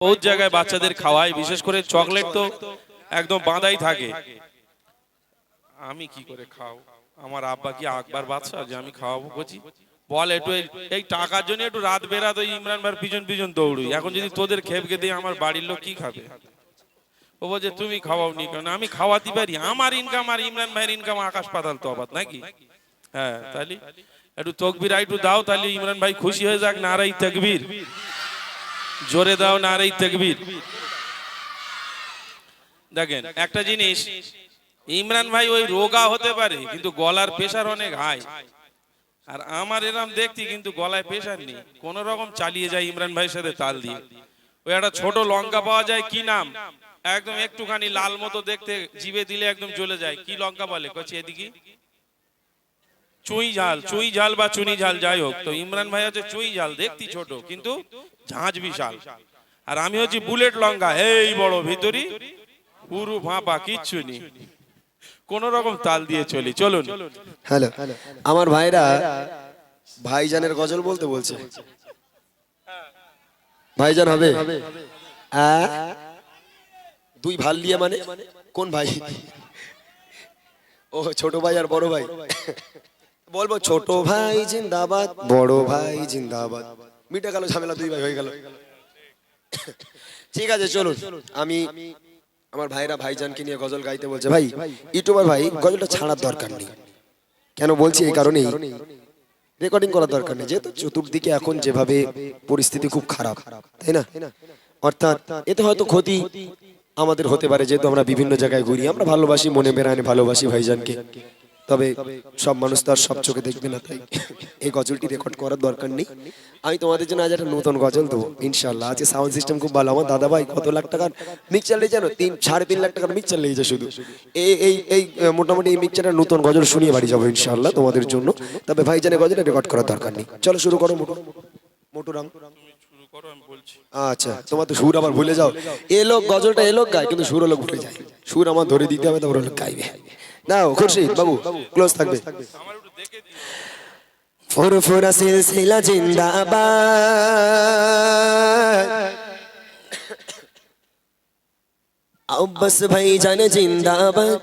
বহুত জায়গায় বাচ্চাদের খাওয়াই বিশেষ করে চকলেট তো একদম বাঁধাই থাকে। আমি কি করে খাও? আমার আব্বা কি আকবার বাচ্চা যে আমি খাওয়াবো কচি বল একটু এই- টাকার জন্য একটু রাত বেরাত ওই ইমরান ভাইয়ের পিছন পিছন দৌড়ুই। এখন যদি তোদের খেপকে দিয়ে আমার বাড়ির লোক কি খাবে? ও বলছে, তুমি খাওয়াও নি কেন? আমি খাওয়াতে পারি। আমার ইনকাম আর ইমরান ভাইয়ের ইনকাম আকাশ পাতাল তো তফাৎ, নাকি? হ্যাঁ তাহলে একটু তকবির একটু দাও, তাহলে ইমরান ভাই খুশি হয়ে যাক না নারাই তকবীর। জোরে দাও নারাই তকবীর। দেখেন, একটা জিনিস, ইমরান ভাই ওই রোগা হতে পারে, কিন্তু গলার প্রেশার অনেক হাই আর আমার এরম দেখতি কিন্তু গলায় প্রেশার নেই। কোন রকম চালিয়ে যায় ইমরান ভাইয়ের সাথে তাল দিয়ে। ওই একটা ছোট লঙ্কা পাওয়া যায়, কি নাম? একদম একটুখানি লাল মতো দেখতে, জিভে দিলে একদম জ্বলে যায়। কি লঙ্কা বলে? কচি এদিকে। চুই ঝাল চুই ঝাল বা চুনি ঝাল, যাই হোক। তো ইমরান ভাই হচ্ছে চুই ঝাল, দেখতি ছোট, কিন্তু ঝাঁঝ বিশাল। আর আমি হচ্ছি বুলেট লঙ্কা, এই বড় ভিতরি। পুরু ফাঁপা, কিচ্ছু নেই। কোন রকম তাল দিয়ে চলি, চলুন। হ্যালো, আমার ভাইরা ভাইজানের গজল বলতে বলছে। ভাইজান হবে? দুই ভালো দিয়ে মানে? কোন ভাই? ও, ছোট ভাই আর বড় ভাই। বলব, ছোট ভাই জিন্দাবাদ, বড় ভাই জিন্দাবাদ। মিটে গেল, ঝামেলা দুই ভাই হয়ে গেল। ঠিক আছে, চলুন। আমি আমার ভাইরা ভাইজানকে নিয়ে গজল গাইতে বলছে, ভাই, ইউটিউবার ভাই, গজলটা ছাড়ার দরকার নেই। কেন বলছি এই কারণেই? রেকর্ডিং করার দরকার নেই। যেহেতু চতুর্দিকে এখন যেভাবে পরিস্থিতি খুব খারাপ, তাই না? অর্থাৎ এতে হয়তো ক্ষতি আমাদের হতে পারে, যেহেতু আমরা বিভিন্ন জায়গায় ঘুরি। আমরা ভালোবাসি মনে বেড়ানে ভালোবাসি ভাইজানকে। তবে সব মানুষ তার সব চোখে দেখবে না তাই। এই গজলটি রেকর্ড করার দরকার নেই। আমি তোমাদের জন্য আজ একটা নতুন গজল দেবো ইনশাল্লাহ আজকে সাউন্ড সিস্টেম খুব ভালো। আমার দাদা ভাই কত লাখ টাকার মিক্সচার লেগে জানো? তিন, সাড়ে তিন লাখ টাকার মিক্সচার লেগেছে শুধু। এই এই এই মোটামুটি এই মিক্সচারের নতুন গজল শুনিয়ে বাড়ি যাব ইনশাল্লাহ তোমাদের জন্য। তবে ভাই জানে গজলটা রেকর্ড করার দরকার নেই। চলো শুরু করো, মোটু। আচ্ছা তোমার তো সুর আবার ভুলে যাও। এ লোক গজলটা এ লোক গায়, কিন্তু সুর লোক ভুলে যায়। সুর আমার ধরে দিতে হবে, তারপর লোক গাইবে। নাও খুরশিদ বাবু ক্লোজ থাকবে। ফুরফুরা সিলসিলা জিন্দাবাদ। আব্বাস ভাই জান জিন্দাবাদ।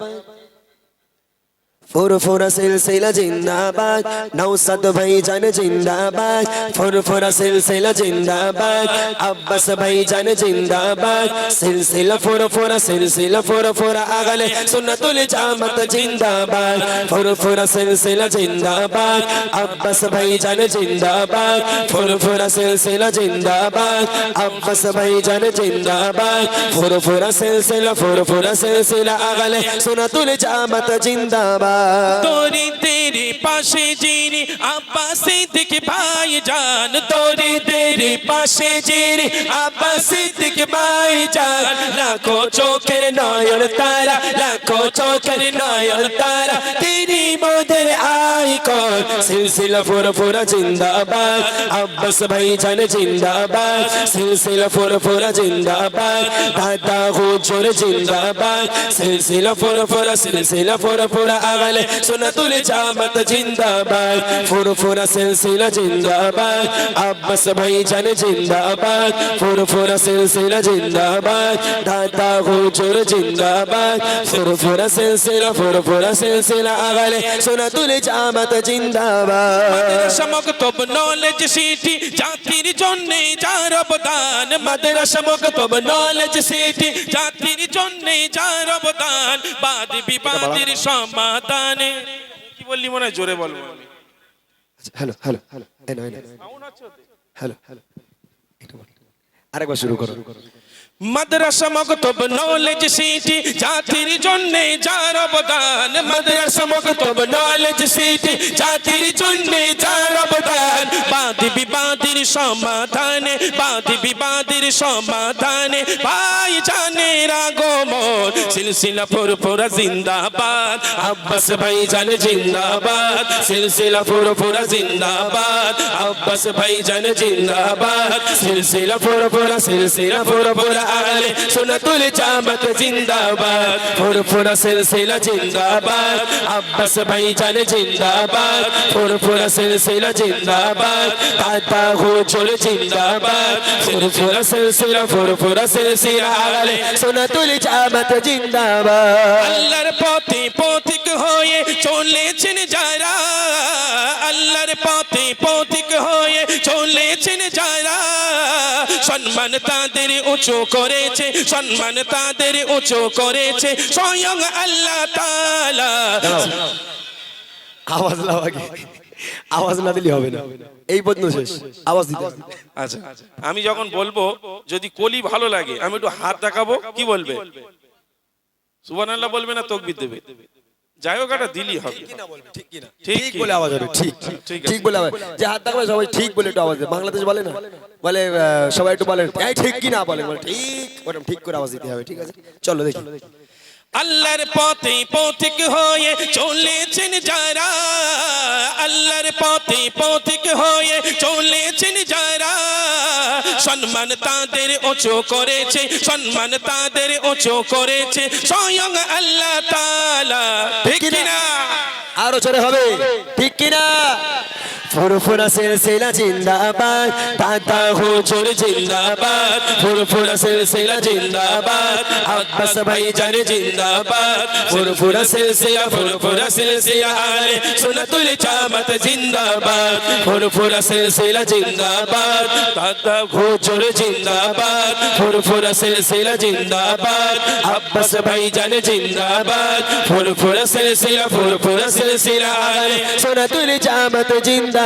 ফুরফুরা সিলসিলা জিন্দাবাদ নৌসাদ ভাই জান জিন্দাবাদ ফুরফুরা সিলসিলা জিন্দাবাদ আব্বাস ভাই জান জিন্দাবাদ সিলসিলা ফুরফুরা সিলসিলা ফুরফুরা আগলে সুন্নাতুল জামাত জিন্দাবাদ ফুরফুরা সিলসিলা জিন্দাবাদ আব্বাস ভাই জান জিন্দাবাদ ফুরফুরা সিলসিলা জিন্দাবাদ আব্বাস ভাই জান জিন্দাবাদ ফুরফুরা সিলসিলা ফুরফুরা সিলসিলা আগলে সুন্নাতুল জামাত জিন্দাবাদ তোরি তেরে পাশে যিনি আব্বাসে ভাই জান, তোরি তেরে পাশে জিরে। আব্বাসে থেকে ভাই জান, লাখো চোখের নয়ন তারা, লাখো চোখের নয়ন তারা। তেরি মোদের আই কর সিলসিলা ফুর ফুর জিন্দাবাদ। আব্বাস ভাই জান, জিন্দাবাদ। সিলসিলা ফুর ফুর জিন্দাবাদ। দাদা হুজুর জিন্দাবাদ। সিলসিলা ফুর ফুর সিলসিলা ফুর ফুর আগলে সুন্নাতুল জামাত জিন্দাবাদ। ফুর ফুর সিলসিলা জিন্দাবাদ। আব্বাস ভাই জান জিন্দাবাদ। ফুর ফুর সিলসিলা জিন্দাবাদ। দাদা হুজুর জিন্দাবাদ। ফুর ফুর সিলসিলা ফুর ফুর সিলসিলা আগলে সুন্নাতুল জামাত জিন্দাবাদ। সমকতব নলেজ সিটি জাতির জন্য যার অবদান। মাদ্রাসা মকতব নলেজ সিটি জাতির জন্য যার অবদান। বাদ বিবাদের সমাধানে। কি বললি মনে জোরে বলব আমি। Hello hello hello hello hello আরেকবার শুরু করো। মাদ্রাসা মকতব নলেজ সিটি জাতির জন্য যার অবদান। মাদ্রাসা মকতব নলেজ সিটি জাতির জন্য যার অবদান। বাদ বিবাদের সমাধানে, বাদ বিবাদের সমাধানে ভাই জানের আগমন। সিলসিলা ফুরফুরা জিন্দাবাদ, আব্বাস ভাই জান জিন্দাবাদ। সিলসিলা ফুরফুরা জিন্দাবাদ, আব্বাস ভাই জান জিন্দাবাদ। সিলসিলা ফুরফুরা সিলসিলা ফুরফুরা আলে সুনতুল জামাত জিন্দাবাদ। ফুরফুরা সিলসিলা জিন্দাবাদ। আব্বাস ভাইজান জিন্দাবাদ। ফুরফুরা সিলসিলা জিন্দাবাদ। দাদা হুজুর জিন্দাবাদ। ফুরফুরা সিলসিলা ফুরফুরা সিলসিলা আলে সোনাতুল জামাত জিন্দাবাদ। আল্লাহর পথে পথিক হয়ে চলেছেন যারা। আল্লাহর পথে পথিক হয়ে চলেছেন সম্মান তাদের উঁচু করেছে সম্মান তাদের উঁচু করেছে। স্বয়ং আল্লাহ তাআলা। আওয়াজ লাও আগে আওয়াজ না দিলে হবে না। এই পর্যন্ত শেষ। আওয়াজ দিতে আচ্ছা। আমি যখন বলব যদি কলি ভালো লাগে আমি একটু হাত দেখাবো কি বলবে? সুবহানাল্লাহ বলবে না তকবির দেবে? যাই হোক একটা দিলি হবে। ঠিক? বলে আওয়াজ হবে ঠিক ঠিক বলে আওয়াজ যে হাত দেখাবে সবাই ঠিক বলে একটু আওয়াজ বাংলাদেশ বলে না? বলে সবাই একটু বলে ঠিক কি না বলে বলে ঠিক ওরকম ঠিক করে আওয়াজ দিতে হবে ঠিক আছে? চলো দেখি। আল্লাহর পথে পথিক হয়ে চলেছেন যারা আল্লাহর পথে পথিক হয়ে চলেছেন যারা। সম্মান তাদের ওচো করেছে সম্মান তাদের ওচো করেছে স্বয়ং আল্লাহ তালা ঠিক কিনা? আরও চলে হবে। ঠিক কিনা? ফুরফুরা সিলসিলা জিন্দাবাদ দাদা হুজুর জিন্দাবাদ। ফুরফুরা সিলসিলা জিন্দাবাদ, আব্বাস ভাইজান জিন্দাবাদ। ফুরফুরা সিলসিলা ফুরফুরা সিলসিলা আলে সুনতুল জামাত জিন্দাবাদ। ফুরফুরা সিলসিলা জিন্দাবাদ দাদা হুজুর জিন্দাবাদ। ফুরফুরা সিলসিলা জিন্দাবাদ, আব্বাস ভাইজান জিন্দাবাদ। ফুরফুরা সিলসিলা ফুরফুরা সিলসিলা আলে সোনাতুল জামাত জিন্দাবাদ।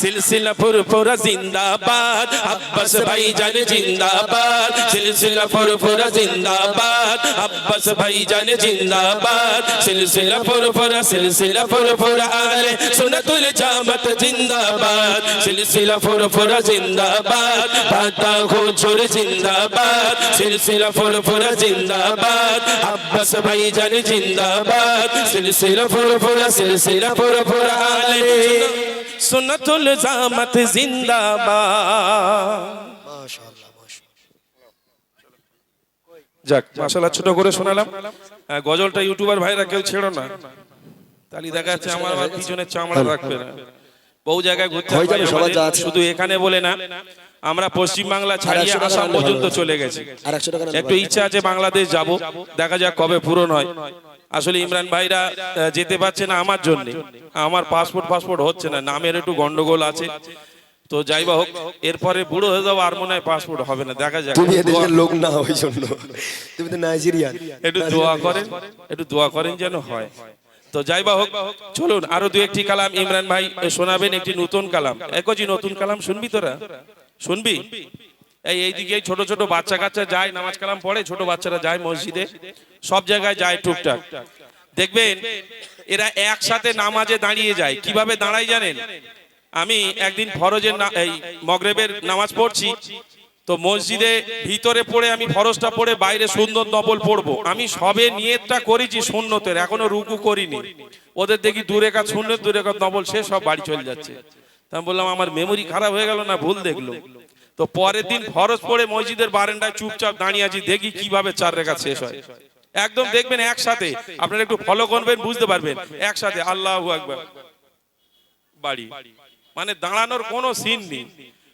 সিলসিলা ফুরফুরা জিন্দাবাদ, আব্বাস ভাইজান জিন্দাবাদ। সিলসিলা ফুরফুরা জিন্দাবাদ, আব্বাস ভাইজান জিন্দাবাদ। সিলসিলা ফুরফুরা সিলসিলা ফুরফুরা আলে সুনতুল জামাত জিন্দাবাদ। সিলসিলা ফুরফুরা জিন্দাবাদ দাদা হুজুর জিন্দাবাদ। সিলসিলা ফুরফুরা জিন্দাবাদ, আব্বাস ভাইজান জিন্দাবাদ। সিলসিলা ফুরফুরা সিলসিলা ফুরফুরা আলে। সুন্নতুল জামাত জিন্দাবাদ। মাশাআল্লাহ মাশাআল্লাহ যাক মাশাআল্লাহ ছোট করে শোনালাম। গজলটা ইউটিউবার ভাইরা কেউ ছেড়ো না। তালি দেখা যাচ্ছে আমার পিছনে চামড়া রাখবে না। বহু জায়গায় ঘুরতে হয়ে হয়। শুধু এখানে বলে না আমরা পশ্চিম বাংলা ছাড়িয়ে আসাম পর্যন্ত চলে গেছি। একটু ইচ্ছা আছে বাংলাদেশ যাব দেখা যাক কবে পূরণ হয়। আসলে ইমরান ভাইরা যেতে পারছে না আমার জন্য। আমার পাসপোর্ট পাসপোর্ট হচ্ছে না নামের একটু গন্ডগোল আছে। তো যাই হোক এরপরে বুড়ো হয়ে যাব আর মনে হয় পাসপোর্ট হবে না দেখা যাক। তুমি এদেশের লোক না ওই জন্য। তুমি তো নাইজেরিয়ান একটু দোয়া করেন একটু দোয়া করেন যেন হয়। তো যাই বা হোক চলুন আরও দু একটি কালাম ইমরান ভাই শোনাবেন একটি নতুন কালাম। একজি নতুন কালাম শুনবি তোরা? শুনবি? এই এইদিকে ছোট ছোট বাচ্চা কাচ্চা যায়, নামাজ কালাম পড়ে, ছোট বাচ্চারা যায় মসজিদে, সব জায়গায় যায় টুকটাক। দেখবেন, এরা একসাথে নামাজে দাঁড়িয়ে যায়। কীভাবে দাঁড়ায় জানেন? আমি একদিন ফরজের এই মগরেবের নামাজ পড়ছি, তো মসজিদে ভিতরে পড়ে আমি ফরজটা পড়ে, বাইরে সুন্দর নবল পড়ব। আমি সবে নিয়তটা করেছি শূন্যতের এখনও রুকু করিনি। ওদের দেখি দূরে কাজ শূন্য দূরে কাজ নবল, সে সব বাড়ি চলে যাচ্ছে। তা আমি বললাম, আমার মেমোরি খারাপ হয়ে গেল না? ভুল দেখল। তো পরের দিন ফরজ পড়ে মসজিদের বারেন্ডায় চুপচাপ দাঁড়িয়ে আছি, দেখি কীভাবে চার রেখা শেষ হয়। একদম দেখবেন একসাথে, আপনারা একটু ফলো করবেন, বুঝতে পারবেন, একসাথে, আল্লাহ একবার বাড়ি। মানে দাঁড়ানোর কোনো সিন নেই।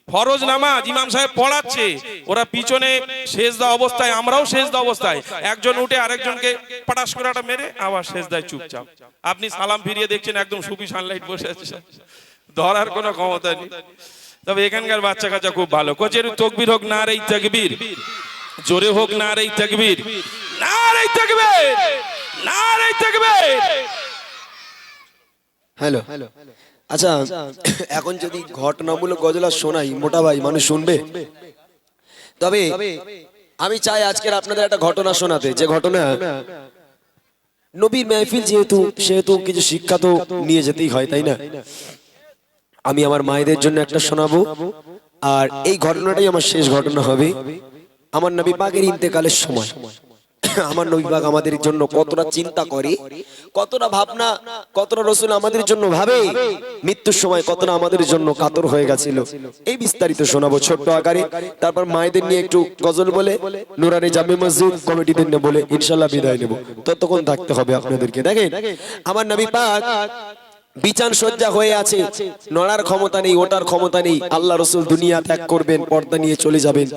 ফরজ নামাজ ইমাম সাহেব পড়াচ্ছে, ওরা পিছনে শেষ দা অবস্থায়, আমরাও শেষ দা অবস্থায়। একজন উঠে আরেকজনকে পটাশ করে একটা মেরে, আবার শেষ দেয় চুপচাপ। আপনি সালাম ফিরিয়ে দেখছেন, একদম সুপি সানলাইট বসে আছে। ধরার কোনো ক্ষমতা নেই। তবে এখানকার বাচ্চা কাচ্চা খুব ভালো। কোচের তকবির হোক, না রে তকবির। জোরে হোক, না রে তকবির। না রে তকবির! না রে তকবির! হ্যালো। আচ্ছা এখন যদি ঘটনামূলক গজলা শোনাই, মোটা ভাই, মানুষ শুনবে? তবে আমি চাই আজকের আপনাদের একটা ঘটনা শোনাতে। যে ঘটনা, নবীর মেহফিল যেহেতু, সেহেতু কিছু শিক্ষা তো নিয়ে যেতেই হয়, তাই না? আমি আমার মায়েদের জন্য একটা শোনাবো, আর এই ঘটনাটাই আমার শেষ ঘটনা হবে। আমার নবী পাকের ইন্তেকালের সময়। আমার নবী পাক আমাদের জন্য কতটা চিন্তা করে, কতটা ভাবনা, কতটা রসুল আমাদের জন্য ভাবে, মৃত্যুর সময় কতটা আমাদের জন্য কাতর হয়ে গেছিল। এই বিস্তারিত শোনাবো ছোট্ট আকারে। তারপর মায়েদের নিয়ে একটু গজল বলে, নুরানি জামে মসজিদ কমিটিদের নিয়ে বলে ইনশাল্লাহ বিদায় নেব। ততক্ষণ থাকতে হবে আপনাদেরকে। দেখেন, আমার নবী পাক বিচান সজ্জা হয়ে আছে। নড়ার ক্ষমতা নেই ওটার ক্ষমতা নেই। আল্লাহ রসুল দুনিয়া ত্যাগ করবেন, পর্দা নিয়ে চলে যাবেন।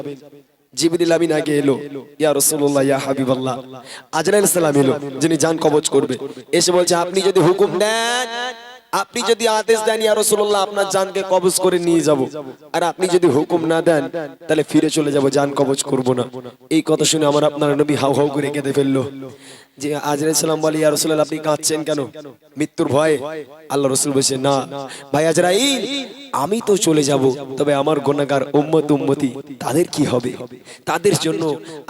আপনি যদি হুকুম দেন, আপনি যদি আদেশ দেন, ইয়া রাসূলুল্লাহ, আপনার জানকে কবজ করে নিয়ে যাব। আর আপনি যদি হুকুম না দেন, তাহলে ফিরে চলে যাব জান কবজ করব না। এই কথা শুনে আমার আপনার নবী হাউ হাউ করে কেঁদে ফেলল। যে আজরাইল সালাম বলে, ইয়া রাসূলুল্লাহ, আপনি কাঁদছেন কেন? মৃত্যুর ভয়ে? আল্লাহ রসুল বলছে না, ভাই আজরাইল আমি তো চলে যাব, তবে আমার গোনাগার উম্মত উম্মতি তাদের কি হবে? তাদের জন্য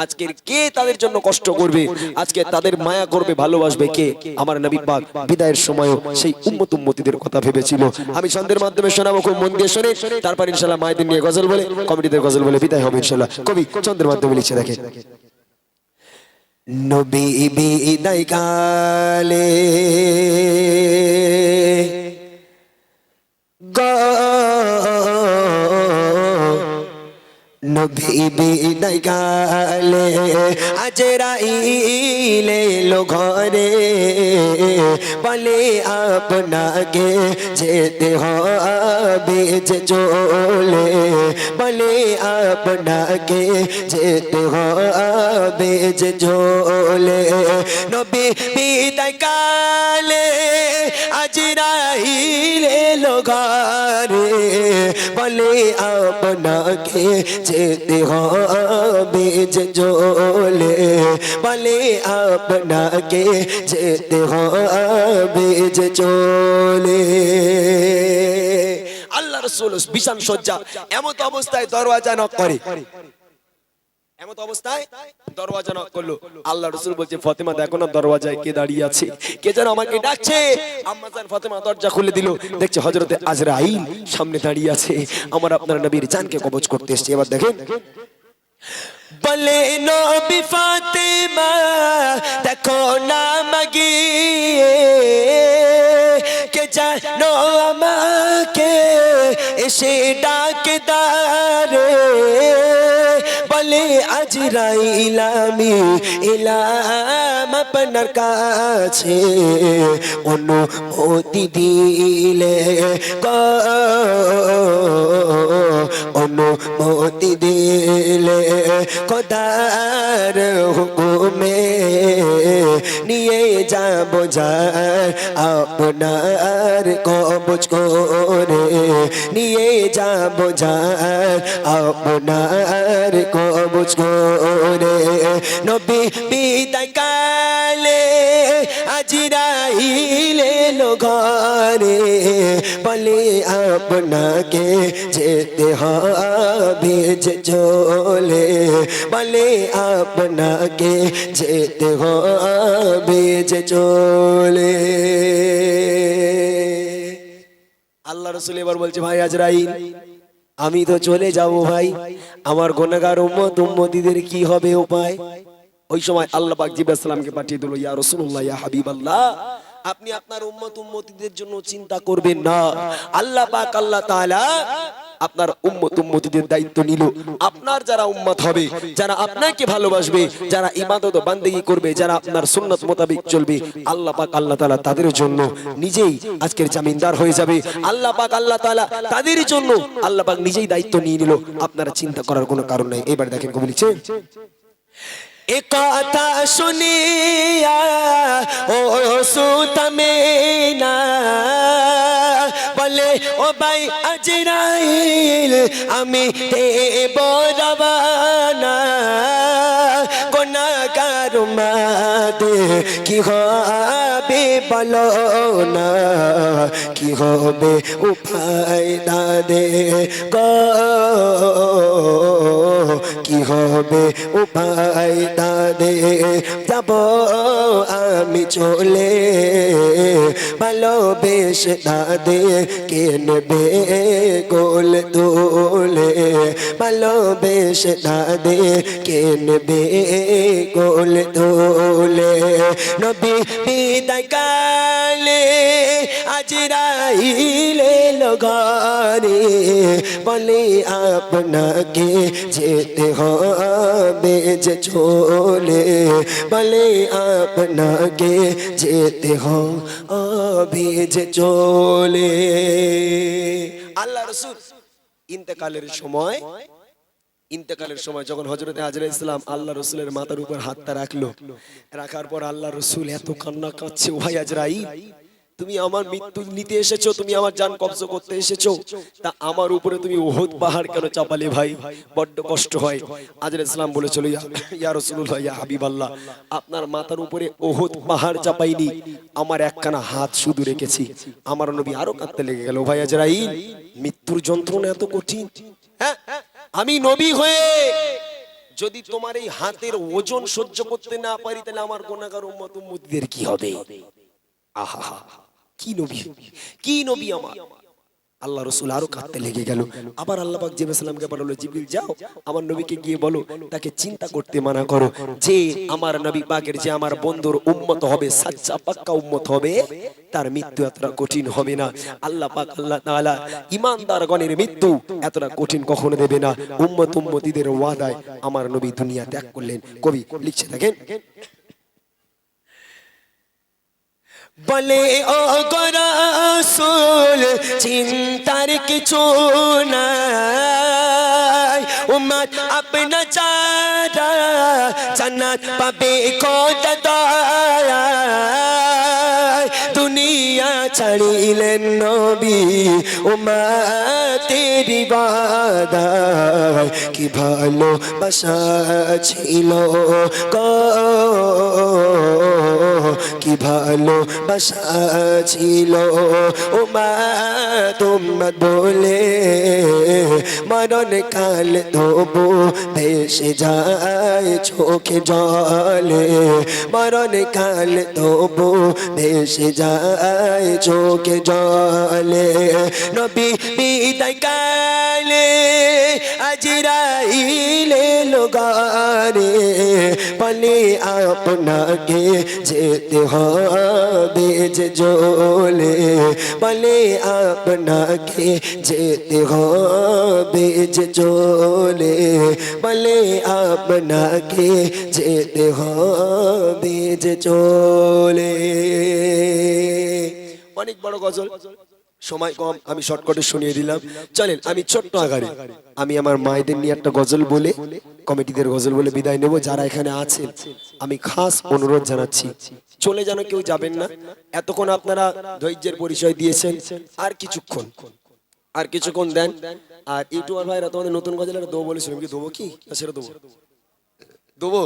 আজকের কে তাদের জন্য কষ্ট করবে? আজকে তাদের মায়া করবে, ভালোবাসবে কে? আমার নবী পাক বিদায়ের সময়ও সেই উম্মত উম্মতিদের কথা ভেবেছিল। আমি সন্ধ্যের মাধ্যমে শোনাবো, খুব মন দিয়ে শুনে। তারপর ইনশাল্লাহ মায়েদের নিয়ে গজল বলে, কমিটিদের গজল বলে বিদায় হবে ইনশাল্লাহ কবি চন্দ্রের মাধ্যমে লিখে দেখে নবী বিদায় কালে নবী বিদায় কালে আজরাইলে লো ঘরে বলে আপনাকে যেতে হবে যে চলে। বলে আপনাকে যেতে হবে যে চলে। নবী বিদায় কালে আজরাইলে লো ঘরে আপনাকে যেতে হবে যে জোলে বলে আপনাকে যেতে হবে যে চলে আল্লাহ রসুল বিশান সজ্জা এমন অবস্থায় দরওয়াজা নক করে এমন অবস্থায় দরওয়াজা নক করল। আল্লাহ রসুল বলছে, ফতেমা, দেখো না দরওয়াজায় কে দাঁড়িয়ে আছে? কে যেন আমাকে ডাকছে? আম্মাজান ফতেমা দরজা খুলে দিল। দেখছে হজরতে আজরাইল সামনে দাঁড়িয়ে আছে। আমার আপনার নবীর জানকে কবজ করতে এসছে। এবার দেখেন। বলে, নবী ফাতেমা, দেখো না মাগিয়ে। কে জানো আমাকে এসে ডাকে দারে? আজরাইল আমি এলাম আপনার কাছে। অনুমতি দিলে অনুমতি দিলে খোদার হুকুমে নিয়ে যাব যার, আপনার কবজ করে নিয়ে যাব যার, আপনার কবজ বলে আপনাকে যেতে হবে যে চলে। বলে আপনাকে যেতে হবে যে চলে। আল্লাহ রসুল এবার বলছে, ভাই আজরাইল আমি তো চলে যাব ভাই। আমার গোনাগার উম্মত, উম্মতিদের কি হবে উপায়? ওই সময় আল্লাহ পাক জিব্রাইল সালামকে পাঠিয়ে দিল, ইয়া রাসূলুল্লাহ, ইয়া হাবিবাল্লাহ, আপনি আপনার উম্মত, উম্মতিদের জন্য চিন্তা করবেন না। আল্লাহ পাক, আল্লাহ তাআলা আপনার উম্মত উম্মতিদের দায়িত্ব নিল। আপনার যারা উম্মত হবে, যারা আপনাকে ভালোবাসবে, যারা ইবাদত বান্দেগি করবে, যারা আপনার সুন্নত মোতাবেক চলবে, আল্লাহ পাক আল্লাহ তাআলা তাদের জন্য নিজেই আজকের জামিনদার হয়ে যাবে। আল্লাহ পাক আল্লাহ তাআলা তাদের জন্য আল্লাহ পাক নিজেই দায়িত্ব নিয়ে নিল। আপনারা চিন্তা করার কোনো কারণ নাই। এবার দেখেন কবি লিখছে কথা শুনিয়া, ও সুতমে আজরাইল আমি দেব রবানা। তোমাদের কি হবে বলো না? কি হবে উপায় দাদে গো? কি হবে উপায় দাদে যাব আমি চলে। ভালোবেসে দাদে কে নেবে গোল দোলে ভালোবেসে দাদে কে নেবে গোল দোলে নবী বিদায় কালে আজ রাইলে লগরে বলে, আপনাকে যেতে হবে যে চলে। বলে, আপনাকে যেতে হবে যে চলে। আল্লাহ রসুল, ইন্তেকালের সময় ইন্তেকালের সময় যখন হজরতে হাজরা ইসলাম আল্লাহ রসুলের মাথার উপর হাতটা রাখল, রাখার পর আল্লাহ রসুল এত কান্না কাঁদছে ও ভাই আজরাই তুমি আমার মৃত্যু নিতে এসেছ, তুমি আমার জান কবজ করতে এসেছ, তা আমার উপরে তুমি ওহদ পাহাড় কেন চাপালে ভাই? বড্ড কষ্ট হয়। আজর ইসলাম বলেছিল, ইয়া- রসুল্লাহ ইয়া হাবিবাল্লাহ, আপনার মাথার উপরে ওহদ পাহাড় চাপাইনি, আমার একখানা হাত শুধু রেখেছি, আমার নবী আরও কাঁদতে লেগে গেল ভাই আজরাই মৃত্যুর যন্ত্রণা এত কঠিন হ্যাঁ আমি নবী হয়ে। যদি তোমার এই হাতের ওজন সহ্য করতে না পারি, তাহলে আমার গোনাগার উম্মত উম্মতিদের কি হবে? আহা, কি নবী? কি নবী আমার? আল্লাহ রসুল আরও কাঁদতে লেগে গেল। আবার আল্লাহ পাক জিব্রাইল সালামকে পাঠালো জিবরিল যাও। আমার নবীকে গিয়ে বলো, তাকে চিন্তা করতে মানা করো যে, আমার নবী পাকের যে আমার বন্ধুর উম্মত হবে সাচ্চা পাক্কা উম্মত হবে, তার মৃত্যু এতটা কঠিন হবে না। আল্লাহ পাক, আল্লাহ তাআলা ইমানদারগণের মৃত্যু এতটা কঠিন কখনো দেবে না। উম্মত উম্মতিদের ওয়াদায় আমার নবী দুনিয়া ত্যাগ করলেন। কবি লিখছে দেখেন বলে ও গরাসুল চিন্তার কিছু নাই। উম্মত আপনা চারা জান্নাত পাবে কোদা দুনিয়া ছাড়িলেন নবী উম্মতের বাদায় কি ভালো বাসা ছিল কি ভালো বাসা ছিল। ও মা, তোমরা বলে মরণ কাল তবু ভেসে যায় চোখে জলে। মরণ কাল তবু ভেসে যায় চোখে জলে। নবী বিদায় কালে আজরাইলে লোগারে বলে আপনাকে যেতে হবে যে জলে বলে আপনাকে যেতে হবে যে জলে বলে আপনাকে যেতে হবে যে চলে অনেক বড় গজল। সময় কম, আমি শর্টকাটে শুনিয়ে দিলাম। চলেন, আমি ছোট্ট আকারে। আমি আমার মায়েদের নিয়ে একটা গজল বলে, কমিটিদের গজল বলে বিদায় নেব, যারা এখানে আছেন। আমি খাস অনুরোধ জানাচ্ছি, চলে যেন কেউ যাবেন না। এতক্ষণ আপনারা ধৈর্যের পরিচয় দিয়েছেন, আর কিছুক্ষণ। আর কিছুক্ষণ দেন। আর ইউটিউবার ভাইরা তোমাদের নতুন গজল একটা দেবো বলেছিলাম কি দেবো কি? সেটা দেবো। দেবো?